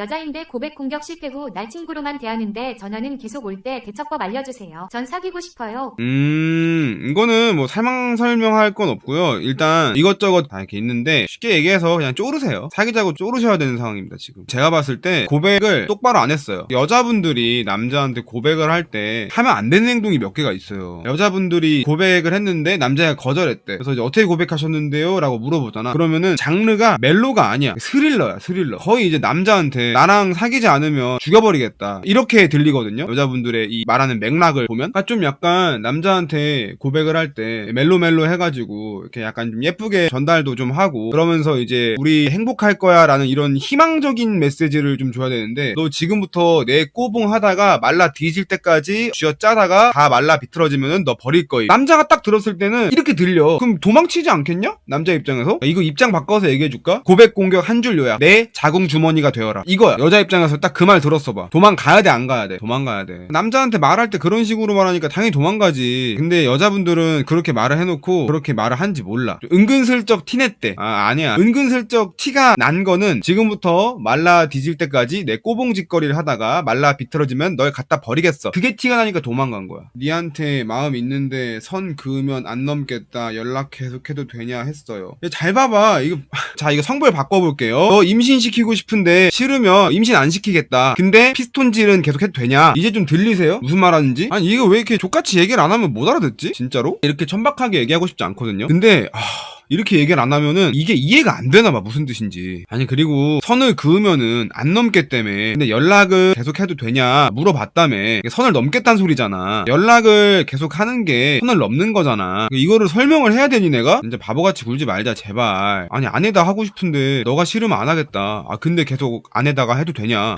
여자인데 고백 공격 실패 후 날 친구로만 대하는데 전화는 계속 올 때 대처법 알려주세요. 전 사귀고 싶어요. 음, 이거는 뭐 설명 설명할 건 없고요. 일단 이것저것 다 이렇게 있는데 쉽게 얘기해서 그냥 쪼르세요. 사귀자고 쪼르셔야 되는 상황입니다, 지금. 제가 봤을 때 고백을 똑바로 안 했어요. 여자분들이 남자한테 고백을 할 때 하면 안 되는 행동이 몇 개가 있어요. 여자분들이 고백을 했는데 남자가 거절했대. 그래서 이제 어떻게 고백하셨는데요? 라고 물어보잖아. 그러면은 장르가 멜로가 아니야. 스릴러야, 스릴러. 거의 이제 남자한테 나랑 사귀지 않으면 죽여버리겠다. 이렇게 들리거든요. 여자분들의 이 말하는 맥락을 보면. 그러니까 좀 약간 남자한테 고백을 할 때 멜로멜로 해가지고 이렇게 약간 좀 예쁘게 전달도 좀 하고 그러면서 이제 우리 행복할 거야 라는 이런 희망적인 메시지를 좀 줘야 되는데 너 지금부터 내 꼬봉 하다가 말라 뒤질 때까지 쥐어 짜다가 다 말라 비틀어지면은 너 버릴 거임. 남자가 딱 들었을 때는 이렇게 들려. 그럼 도망치지 않겠냐? 남자 입장에서? 이거 입장 바꿔서 얘기해줄까? 고백 공격 한 줄 요약. 내 자궁 주머니가 되어라. 이거야. 여자 입장에서 딱 그 말 들었어 봐. 도망가야 돼, 안 가야 돼? 도망가야 돼. 남자한테 말할 때 그런 식으로 말하니까 당연히 도망가지. 근데 여자분들은 그렇게 말을 해놓고 그렇게 말을 한지 몰라. 은근슬쩍 티냈대. 아, 아니야. 은근슬쩍 티가 난 거는 지금부터 말라 뒤질 때까지 내 꼬봉짓거리를 하다가 말라 비틀어지면 널 갖다 버리겠어. 그게 티가 나니까 도망간 거야. 니한테 마음 있는데 선 그으면 안 넘겠다. 연락 계속해도 되냐 했어요. 잘 봐봐. 이거 자 이거 성별 바꿔볼게요. 너 임신 시키고 싶은데 싫으면 임신 안 시키겠다. 근데 피스톤질은 계속 해도 되냐? 이제 좀 들리세요? 무슨 말 하는지? 아니 이거 왜 이렇게 족같이 얘기를 안 하면 못 알아듣지? 진짜로? 이렇게 천박하게 얘기하고 싶지 않거든요. 근데 아... 이렇게 얘기를 안 하면은 이게 이해가 안 되나 봐 무슨 뜻인지. 아니 그리고 선을 그으면은 안 넘게 때문에 근데 연락을 계속 해도 되냐 물어봤다며. 선을 넘겠다는 소리잖아. 연락을 계속 하는 게 선을 넘는 거잖아. 이거를 설명을 해야 되니 내가? 이제 바보같이 굴지 말자 제발. 아니 안에다 하고 싶은데 너가 싫으면 안 하겠다. 아 근데 계속 안에다가 해도 되냐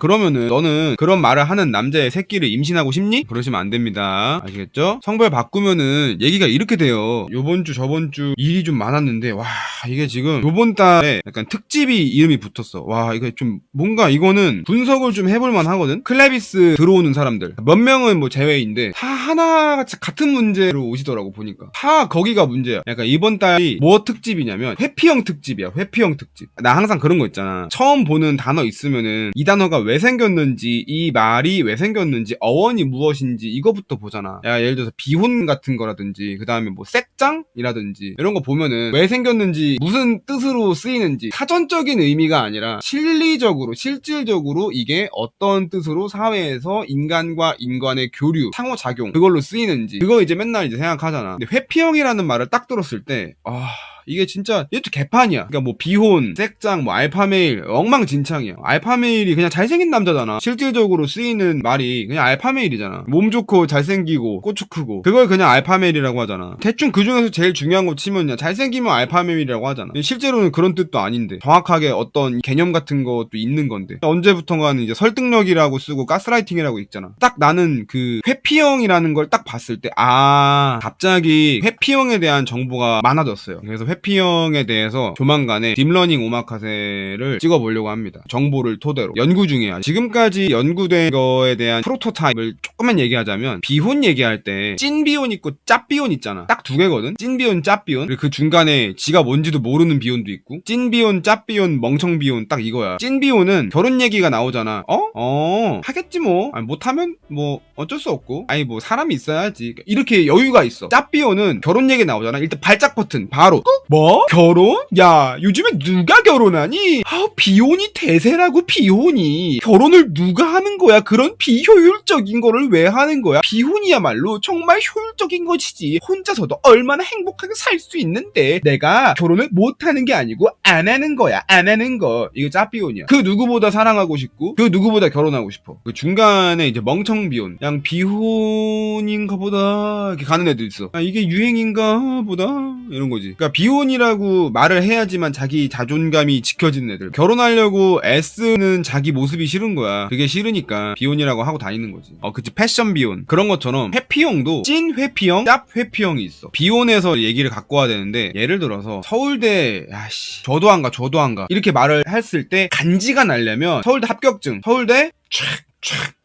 그러면은 너는 그런 말을 하는 남자의 새끼를 임신하고 싶니? 그러시면 안 됩니다. 아시겠죠? 성별 바꾸면은 얘기가 이렇게 돼요. 요번 주 저번 주 일이 좀 많았는데 와 이게 지금 요번 달에 약간 특집이 이름이 붙었어. 와 이거 좀 뭔가 이거는 분석을 좀 해볼 만 하거든. 클레비스 들어오는 사람들 몇 명은 뭐 제외인데 다 하나같이 같은 문제로 오시더라고 보니까 다 거기가 문제야. 약간 이번 달이 뭐 특집이냐면 회피형 특집이야. 회피형 특집. 나 항상 그런 거 있잖아. 처음 보는 단어 있으면은 이 단어가 왜 생겼는지 이 말이 왜 생겼는지 어원이 무엇인지 이거부터 보잖아 야 예를 들어서 비혼 같은 거라든지 그 다음에 뭐 색장이라든지 이런 거 보면은 왜 생겼는지 무슨 뜻으로 쓰이는지 사전적인 의미가 아니라 실리적으로 실질적으로 이게 어떤 뜻으로 사회에서 인간과 인간의 교류 상호작용 그걸로 쓰이는지 그거 이제 맨날 이제 생각하잖아. 근데 회피형이라는 말을 딱 들었을 때아 이게 진짜 이것도 개판이야. 그러니까 뭐 비혼, 색장, 뭐 알파메일 엉망진창이야. 알파메일이 그냥 잘생긴 남자잖아. 실질적으로 쓰이는 말이 그냥 알파메일이잖아. 몸 좋고 잘생기고 고추 크고 그걸 그냥 알파메일이라고 하잖아. 대충 그 중에서 제일 중요한 거 치면 그냥 잘생기면 알파메일이라고 하잖아. 실제로는 그런 뜻도 아닌데 정확하게 어떤 개념 같은 것도 있는 건데 언제부턴가는 이제 설득력이라고 쓰고 가스라이팅이라고 있잖아. 딱 나는 그 회피형이라는 걸 딱 봤을 때 아 갑자기 회피형에 대한 정보가 많아졌어요. 그래서 회피형에 대해서 조만간에 딥러닝 오마카세를 찍어보려고 합니다. 정보를 토대로 연구 중이야. 지금까지 연구된 거에 대한 프로토타입을 조금만 얘기하자면 비혼 얘기할 때 찐 비혼 있고 짭 비혼 있잖아. 딱 두 개거든. 찐 비혼, 짭 비혼. 그리고 그 중간에 지가 뭔지도 모르는 비혼도 있고 찐 비혼, 짭 비혼, 멍청 비혼 딱 이거야. 찐 비혼은 결혼 얘기가 나오잖아. 어? 어 하겠지 뭐. 아니, 못하면 뭐 어쩔 수 없고. 아니 뭐 사람이 있어야지. 이렇게 여유가 있어. 짭 비혼은 결혼 얘기 나오잖아. 일단 발작 버튼 바로. 뭐? 결혼? 야, 요즘에 누가 결혼하니? 아, 비혼이 대세라고, 비혼이. 결혼을 누가 하는 거야? 그런 비효율적인 거를 왜 하는 거야? 비혼이야말로 정말 효율적인 것이지. 혼자서도 얼마나 행복하게 살 수 있는데, 내가 결혼을 못 하는 게 아니고, 안 하는 거야. 안 하는 거. 이거 짭비혼이야. 그 누구보다 사랑하고 싶고, 그 누구보다 결혼하고 싶어. 그 중간에 이제 멍청 비혼. 그냥 비혼인가 보다. 이렇게 가는 애들 있어. 아, 이게 유행인가 보다. 이런 거지. 그러니까 비혼이라고 말을 해야지만 자기 자존감이 지켜지는 애들. 결혼하려고 애쓰는 자기 모습이 싫은 거야. 그게 싫으니까 비혼이라고 하고 다니는 거지. 어, 그치. 패션 비혼. 그런 것처럼 회피형도 찐 회피형, 짭 회피형이 있어. 비혼에서 얘기를 갖고 와야 되는데 예를 들어서 서울대 야씨 저도 안 가, 저도 안 가. 이렇게 말을 했을 때 간지가 나려면 서울대 합격증, 서울대 촥촥촥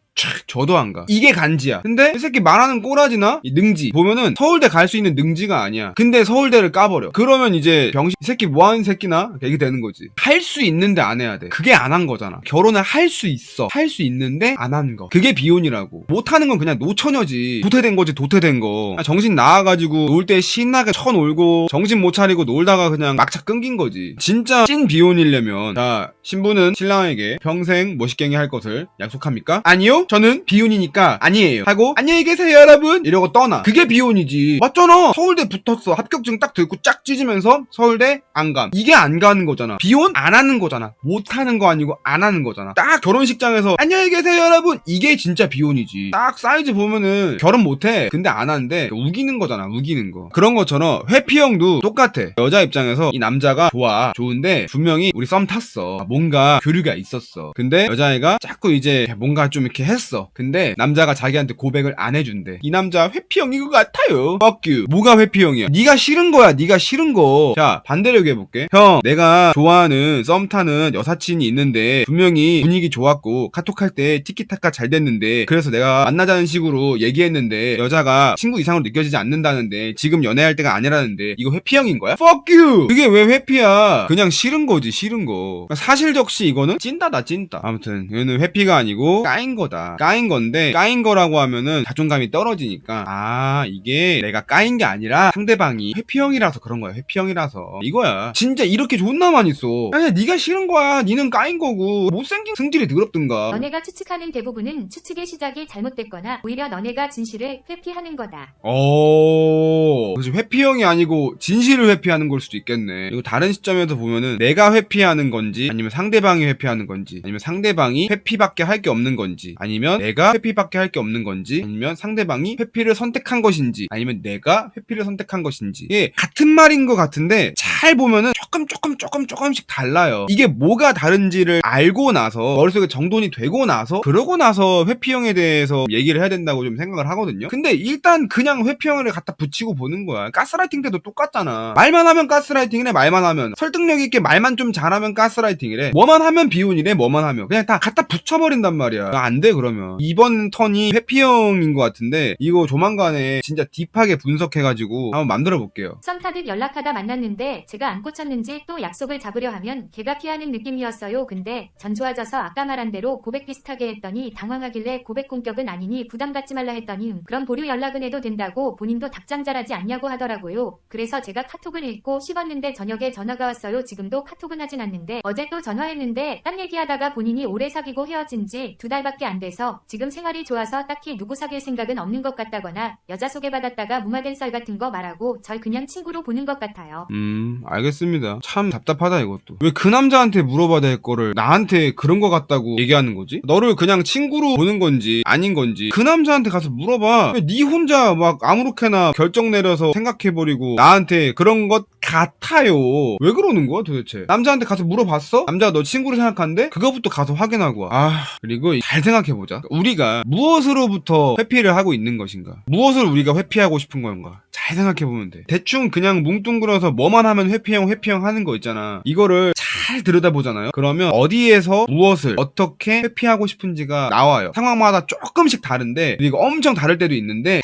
저도 안 가. 이게 간지야. 근데 이 새끼 말하는 꼬라지나 이 능지 보면은 서울대 갈 수 있는 능지가 아니야. 근데 서울대를 까버려. 그러면 이제 병신 이 새끼 뭐하는 새끼나 이게 되는 거지. 할 수 있는데 안 해야 돼. 그게 안 한 거잖아. 결혼을 할 수 있어. 할 수 있는데 안 한 거. 그게 비혼이라고. 못 하는 건 그냥 노처녀지. 도태된 거지 도태된 거. 아, 정신 나와가지고 놀 때 신나게 쳐 놀고 정신 못 차리고 놀다가 그냥 막차 끊긴 거지. 진짜 찐 비혼이려면 자 신부는 신랑에게 평생 멋있갱이 할 것을 약속합니까? 아니요. 저는 비혼이니까 아니에요. 하고 안녕히 계세요 여러분 이러고 떠나. 그게 비혼이지. 맞잖아. 서울대 붙었어. 합격증 딱 들고 짝 찢으면서 서울대 안 감. 이게 안 가는 거잖아. 비혼 안 하는 거잖아. 못 하는 거 아니고 안 하는 거잖아. 딱 결혼식장에서 안녕히 계세요 여러분 이게 진짜 비혼이지. 딱 사이즈 보면은 결혼 못 해. 근데 안 하는데 우기는 거잖아. 우기는 거. 그런 것처럼 회피형도 똑같아. 여자 입장에서 이 남자가 좋아. 좋은데 분명히 우리 썸 탔어. 뭔가 교류가 있었어. 근데 여자애가 자꾸 이제 뭔가 좀 이렇게 했어. 근데 남자가 자기한테 고백을 안 해준대. 이 남자 회피형인 것 같아요. Fuck you. 뭐가 회피형이야? 네가 싫은 거야. 네가 싫은 거. 자 반대로 얘기해볼게. 형 내가 좋아하는 썸 타는 여사친이 있는데 분명히 분위기 좋았고 카톡할 때 티키타카 잘 됐는데 그래서 내가 만나자는 식으로 얘기했는데 여자가 친구 이상으로 느껴지지 않는다는데 지금 연애할 때가 아니라는데 이거 회피형인 거야? Fuck you. 그게 왜 회피야? 그냥 싫은 거지 싫은 거. 그러니까 사실 적시 이거는 찐따다 찐따. 아무튼 얘는 회피가 아니고 까인 거다. 까인 건데 까인 거라고 하면은 자존감이 떨어지니까 아 이게 내가 까인 게 아니라 상대방이 회피형이라서 그런 거야. 회피형이라서 이거야. 진짜 이렇게 존나 많이 써. 아니 네가 싫은 거야. 니는 까인 거고 못생긴 승질이 더럽든가. 너네가 추측하는 대부분은 추측의 시작이 잘못됐거나 오히려 너네가 진실을 회피하는 거다. 어, 그렇지. 회피형이 아니고 진실을 회피하는 걸 수도 있겠네. 이거 다른 시점에서 보면은 내가 회피하는 건지 아니면 상대방이 회피하는 건지 아니면 상대방이 회피밖에 할 게 없는 건지 아니면 내가 회피밖에 할 게 없는 건지 아니면 상대방이 회피를 선택한 것인지 아니면 내가 회피를 선택한 것인지 이게 같은 말인 것 같은데 잘 보면은 조금 조금 조금 조금씩 달라요. 이게 뭐가 다른지를 알고 나서 머릿속에 정돈이 되고 나서 그러고 나서 회피형에 대해서 얘기를 해야 된다고 좀 생각을 하거든요. 근데 일단 그냥 회피형을 갖다 붙이고 보는 거야. 가스라이팅 때도 똑같잖아. 말만 하면 가스라이팅이래. 말만 하면 설득력 있게 말만 좀 잘하면 가스라이팅이래. 뭐만 하면 비운이래. 뭐만 하면 그냥 다 갖다 붙여버린단 말이야. 안 돼 그러면 이번 턴이 회피형인 것 같은데 이거 조만간에 진짜 딥하게 분석해가지고 한번 만들어 볼게요. 썸 타듯 연락하다 만났는데 제가 안 꽂혔는지 또 약속을 잡으려 하면 걔가 피하는 느낌이었어요. 근데 전 좋아져서 아까 말한 대로 고백 비슷하게 했더니 당황하길래 고백 공격은 아니니 부담 갖지 말라 했더니 음, 그럼 보류 연락은 해도 된다고 본인도 답장 잘하지 않냐고 하더라고요. 그래서 제가 카톡을 읽고 씹었는데 저녁에 전화가 왔어요. 지금도 카톡은 하진 않는데 어제 또 전화했는데 딴 얘기하다가 본인이 오래 사귀고 헤어진 지 두 달밖에 안 돼서 지금 생활이 좋아서 딱히 누구 사귈 생각은 없는 것 같다거나 여자 소개받았다가 무마된 썰 같은 거 말하고 절 그냥 친구로 보는 것 같아요. 음, 알겠습니다. 참 답답하다, 이것도. 왜 그 남자한테 물어봐야 될 거를 나한테 그런 거 같다고 얘기하는 거지? 너를 그냥 친구로 보는 건지, 아닌 건지, 그 남자한테 가서 물어봐. 왜 네 혼자 막 아무렇게나 결정 내려서 생각해버리고, 나한테 그런 것 같아요. 왜 그러는 거야, 도대체? 남자한테 가서 물어봤어? 남자가 너 친구로 생각하는데? 그거부터 가서 확인하고 와. 아, 그리고 잘 생각해보자. 우리가 무엇으로부터 회피를 하고 있는 것인가? 무엇을 우리가 회피하고 싶은 건가? 잘 생각해보면 돼. 대충 그냥 뭉뚱그려서 뭐만 하면 회피형 회피형 하는 거 있잖아. 이거를 잘 들여다보잖아요. 그러면 어디에서 무엇을 어떻게 회피하고 싶은지가 나와요. 상황마다 조금씩 다른데 그리고 엄청 다를 때도 있는데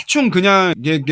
대충 그냥 이게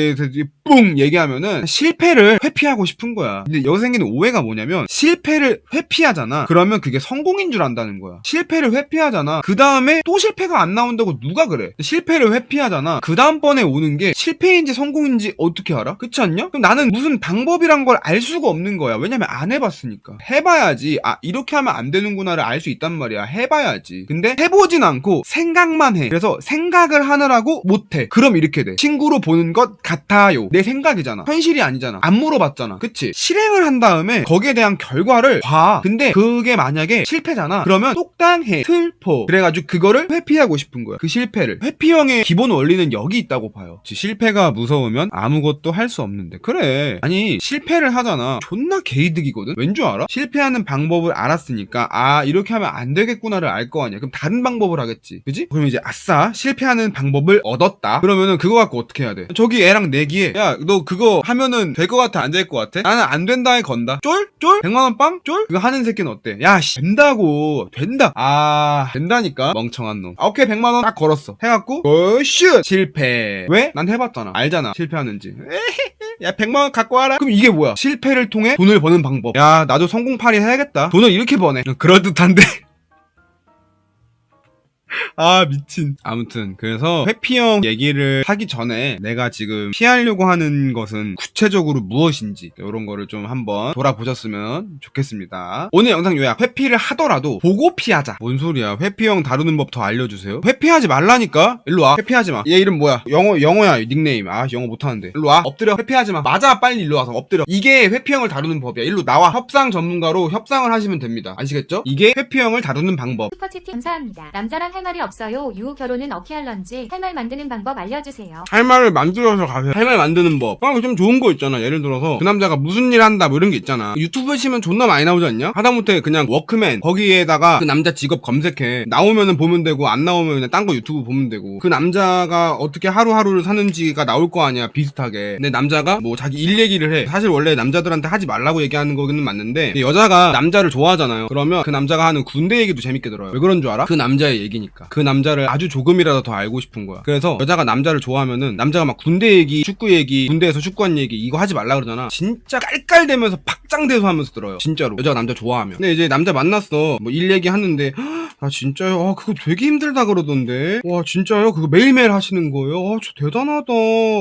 뿡 얘기하면은 실패를 회피하고 싶은 거야. 근데 여기서 생기는 오해가 뭐냐면 실패를 회피하잖아. 그러면 그게 성공인 줄 안다는 거야. 실패를 회피하잖아. 그 다음에 또 실패가 안 나온다고 누가 그래? 실패를 회피하잖아. 그 다음번에 오는 게 실패인지 성공인지 어떻게 알아? 그렇지 않냐? 그럼 나는 무슨 방법이란 걸 알 수가 없는 거야. 왜냐면 안 해봤으니까. 해봐야지. 아 이렇게 하면 안 되는구나를 알 수 있단 말이야. 해봐야지. 근데 해보진 않고 생각만 해. 그래서 생각을 하느라고 못해. 그럼 이렇게 돼. 친구로 보는 것 같아요. 내 생각이잖아. 현실이 아니잖아. 안 물어봤잖아. 그치? 실행을 한 다음에 거기에 대한 결과를 봐. 근데 그게 만약에 실패잖아. 그러면 똑당해. 슬퍼. 그래가지고 그거를 회피하고 싶은 거야. 그 실패를. 회피형의 기본 원리는 여기 있다고 봐요. 즉, 실패가 무서우면 아무것도 할 수 없는데. 그래. 아니, 실패를 하잖아. 존나 개이득이거든? 왠 줄 알아? 실패하는 방법을 알았으니까, 아, 이렇게 하면 안 되겠구나를 알 거 아니야. 그럼 다른 방법을 하겠지. 그지? 그럼 이제, 아싸, 실패하는 방법을 얻었다. 그러면은 그거 갖고 어떻게 해야 돼? 저기 애랑 내기에, 야, 야 너 그거 하면은 될 것 같아 안 될 것 같아? 나는 안 된다에 건다. 쫄? 쫄? 100만원 빵? 쫄? 그거 하는 새끼는 어때? 야 씨 된다고. 된다. 아 된다니까 멍청한 놈. 아, 오케이 100만원 딱 걸었어. 해갖고 어슛! 실패. 왜? 난 해봤잖아. 알잖아 실패하는지. 야 100만원 갖고 와라. 그럼 이게 뭐야? 실패를 통해 돈을 버는 방법. 야 나도 성공팔이 해야겠다. 돈을 이렇게 버네. 그럴듯한데 아 미친. 아무튼 그래서 회피형 얘기를 하기 전에 내가 지금 피하려고 하는 것은 구체적으로 무엇인지 이런 거를 좀 한번 돌아보셨으면 좋겠습니다. 오늘 영상 요약 회피를 하더라도 보고 피하자. 뭔 소리야? 회피형 다루는 법 더 알려주세요. 회피하지 말라니까? 일로 와. 회피하지 마 얘 이름 뭐야? 영어 영어야 닉네임. 아 영어 못하는데. 일로 와. 엎드려. 회피하지 마. 맞아. 빨리 일로 와서 엎드려. 이게 회피형을 다루는 법이야. 일로 나와. 협상 전문가로 협상을 하시면 됩니다. 아시겠죠? 이게 회피형을 다루는 방법. 슈퍼채팅 감사합니다. 남자랑 할 말이 없어요. 유후 결혼은 어떻게 할런지 할 말 만드는 방법 알려주세요. 할 말을 만들어서 가세요. 할 말 만드는 법. 아, 좀 좋은 거 있잖아. 예를 들어서 그 남자가 무슨 일 한다 뭐 이런 게 있잖아. 유튜브에 치면 존나 많이 나오지 않냐? 하다못해 그냥 워크맨 거기에다가 그 남자 직업 검색해. 나오면은 보면 되고 안 나오면 그냥 딴 거 유튜브 보면 되고. 그 남자가 어떻게 하루하루를 사는지가 나올 거 아니야. 비슷하게. 근데 남자가 뭐 자기 일 얘기를 해. 사실 원래 남자들한테 하지 말라고 얘기하는 거기는 맞는데 여자가 남자를 좋아하잖아요. 그러면 그 남자가 하는 군대 얘기도 재밌게 들어요. 왜 그런 줄 알아? 그 남자의 얘기니까. 그 남자를 아주 조금이라도 더 알고 싶은 거야. 그래서 여자가 남자를 좋아하면은 남자가 막 군대 얘기, 축구 얘기, 군대에서 축구한 얘기 이거 하지 말라 그러잖아. 진짜 깔깔대면서 박장대소 하면서 들어요. 진짜로. 여자가 남자 좋아하면. 근데 이제 남자 만났어. 뭐 일 얘기 하는데 아 진짜요? 아 그거 되게 힘들다 그러던데. 와 진짜요? 그거 매일매일 하시는 거예요? 아저 대단하다.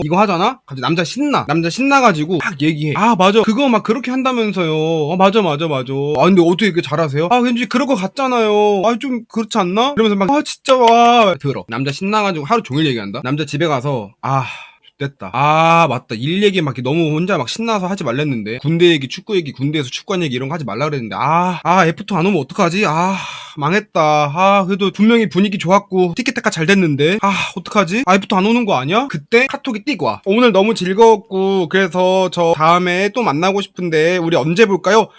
이거 하잖아? 갑자기 남자 신나. 남자 신나가지고 막 얘기해. 아 맞아. 그거 막 그렇게 한다면서요. 아 맞아 맞아 맞아. 아 근데 어떻게 그렇게 잘하세요? 아 왠지 그럴 것 같잖아요. 아 좀 그렇지 않나? 이러면서 막 아 진짜 와 들어. 남자 신나가지고 하루 종일 얘기한다. 남자 집에 가서 아 됐다. 아, 맞다. 일 얘기 막 너무 혼자 막 신나서 하지 말랬는데. 군대 얘기, 축구 얘기, 군대에서 축구한 얘기 이런 거 하지 말라 그랬는데. 아, 아, F2 안 오면 어떡하지? 아, 망했다. 아, 그래도 분명히 분위기 좋았고, 티켓타카 잘 됐는데. 아, 어떡하지? 아, F2 안 오는 거 아니야? 그때 카톡이 띄고 와. 오늘 너무 즐거웠고, 그래서 저 다음에 또 만나고 싶은데, 우리 언제 볼까요?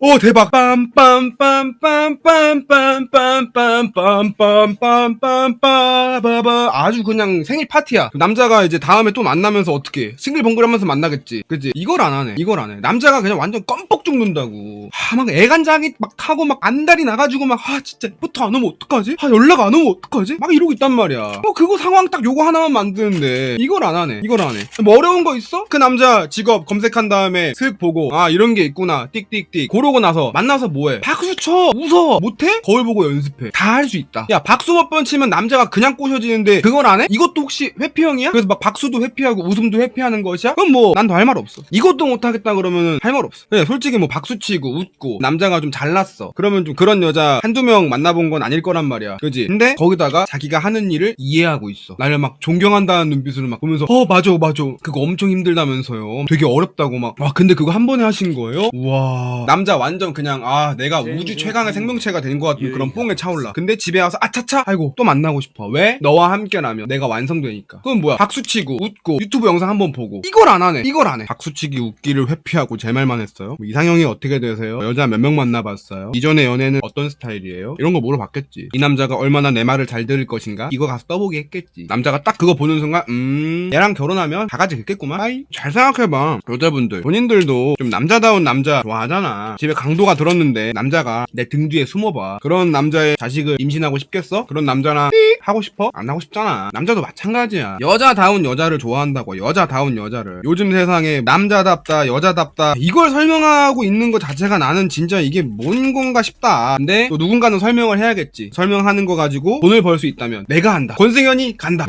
오 대박 빰빰빰빰빰빰빰빰빰빰빰빰빰빰 아주 그냥 생일 파티야 남자가 이제 다음에 또 만나면서 어떻게 싱글벙글하면서 만나겠지 그지 이걸 안 하네 이걸 안 해 남자가 그냥 완전 껌뻑 죽는다고 아막 애간장이 막 타고 막 안달이 나가지고 막 아 진짜 부터 안 오면 어떡하지 아 연락 안 오면 어떡하지 막 이러고 있단 말이야 뭐 그거 상황 딱 요거 하나만 만드는데 이걸 안 하네 이걸 안 해 뭐 어려운 거 있어 그 남자 직업 검색한 다음에 슥 보고 아 이런 게 있구나 띡띡띡 그러고 나서 만나서 뭐해? 박수 쳐! 웃어! 못해? 거울 보고 연습해. 다 할 수 있다. 야 박수 몇 번 치면 남자가 그냥 꼬셔지는데 그걸 안 해? 이것도 혹시 회피형이야? 그래서 막 박수도 회피하고 웃음도 회피하는 것이야? 그럼 뭐 난 더 할 말 없어. 이것도 못하겠다 그러면은 할 말 없어. 그냥 솔직히 뭐 박수 치고 웃고 남자가 좀 잘났어. 그러면 좀 그런 여자 한두 명 만나본 건 아닐 거란 말이야. 그지? 근데 거기다가 자기가 하는 일을 이해하고 있어. 나를 막 존경한다는 눈빛으로 막 보면서 어 맞아 맞아. 그거 엄청 힘들다면서요. 되게 어렵다고 막 와 근데 그거 한 번에 하신 거예요? 우와. 남자 완전 그냥 아 내가 우주 최강의 생명체가 된 것 같은 그런 뽕에 차올라. 근데 집에 와서 아차차! 아이고 또 만나고 싶어. 왜? 너와 함께라면 내가 완성되니까. 그건 뭐야? 박수치고 웃고 유튜브 영상 한번 보고. 이걸 안 하네. 이걸 안 해. 박수치기 웃기를 회피하고 제 말만 했어요? 뭐 이상형이 어떻게 되세요? 여자 몇 명 만나봤어요? 이전의 연애는 어떤 스타일이에요? 이런 거 물어봤겠지. 이 남자가 얼마나 내 말을 잘 들을 것인가? 이거 가서 떠보기 했겠지. 남자가 딱 그거 보는 순간 음 얘랑 결혼하면 다 같이 겠구만. 아이 잘 생각해봐. 여자분들. 본인들도 좀 남자다운 남자 좋아하잖아 집에 강도가 들었는데 남자가 내 등 뒤에 숨어봐. 그런 남자의 자식을 임신하고 싶겠어? 그런 남자나 삑 하고 싶어? 안 하고 싶잖아. 남자도 마찬가지야. 여자다운 여자를 좋아한다고 여자다운 여자를. 요즘 세상에 남자답다 여자답다. 이걸 설명하고 있는 것 자체가 나는 진짜 이게 뭔 건가 싶다. 근데 또 누군가는 설명을 해야겠지. 설명하는 거 가지고 돈을 벌 수 있다면 내가 한다. 권승현이 간다